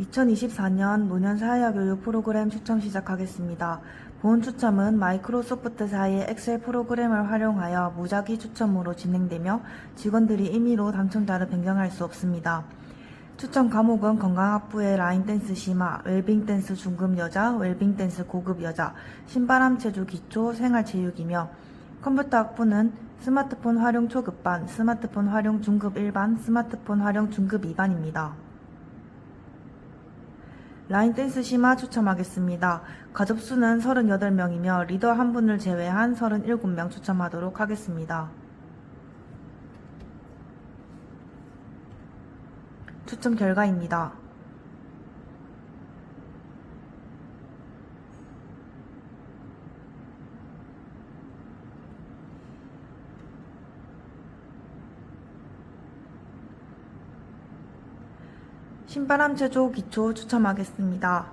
2024년 노년 사회학교육 프로그램 추첨 시작하겠습니다. 본 추첨은 마이크로소프트 사의 엑셀 프로그램을 활용하여 무작위 추첨으로 진행되며 직원들이 임의로 당첨자를 변경할 수 없습니다. 추첨 과목은 건강학부의 라인댄스 심화, 웰빙댄스 중급 여자, 웰빙댄스 고급 여자, 신바람 체조 기초, 생활체육이며 컴퓨터 학부는 스마트폰 활용 초급반, 스마트폰 활용 중급 1반, 스마트폰 활용 중급 2반입니다. 라인 댄스 심화 추첨하겠습니다. 가접수는 38명이며 리더 한 분을 제외한 37명 추첨하도록 하겠습니다. 추첨 결과입니다. 신바람 체조 기초 추첨하겠습니다.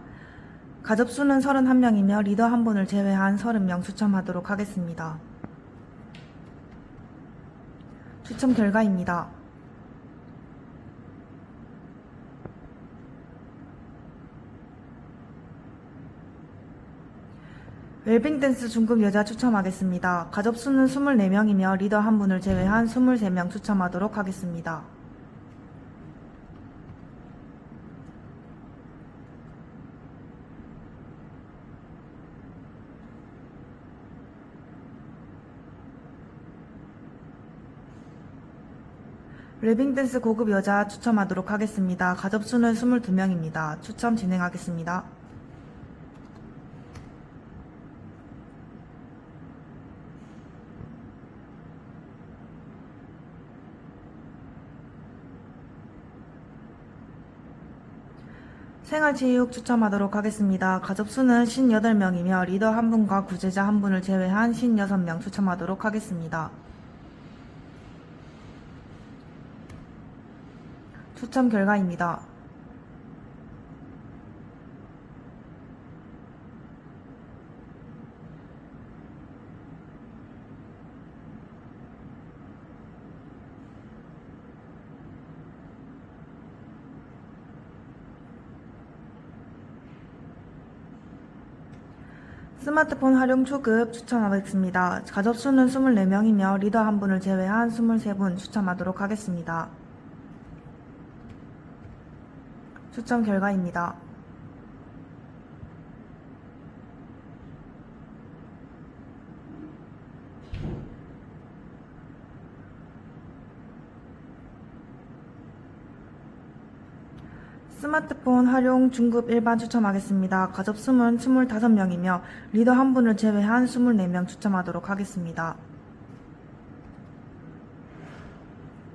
가접수는 31명이며 리더 한 분을 제외한 30명 추첨하도록 하겠습니다. 추첨 결과입니다. 웰빙 댄스 중급 여자 추첨하겠습니다. 가접수는 24명이며 리더 한 분을 제외한 23명 추첨하도록 하겠습니다. 랩빙 댄스 고급 여자 추첨하도록 하겠습니다. 가접수는 22명입니다. 추첨 진행하겠습니다. 생활체육 추첨하도록 하겠습니다. 가접수는 58명이며 리더 한 분과 구제자 한 분을 제외한 56명 추첨하도록 하겠습니다. 추첨 결과입니다. 스마트폰 활용 초급 추첨하겠습니다. 가접수는 24명이며 리더 한 분을 제외한 23분 추첨하도록 하겠습니다. 추첨 결과입니다. 스마트폰 활용 중급 일반 추첨하겠습니다. 가접수는 25명이며 리더 한 분을 제외한 24명 추첨하도록 하겠습니다.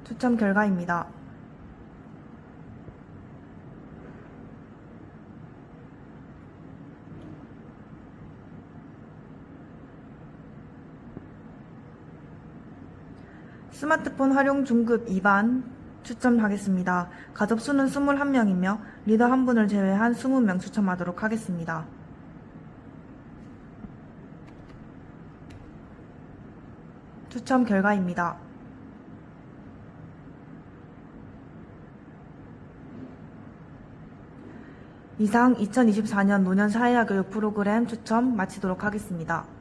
추첨 결과입니다. 스마트폰 활용 중급 2반 추첨하겠습니다. 가접수는 21명이며 리더 한 분을 제외한 20명 추첨하도록 하겠습니다. 추첨 결과입니다. 이상 2024년 노년 사회학교육 프로그램 추첨 마치도록 하겠습니다.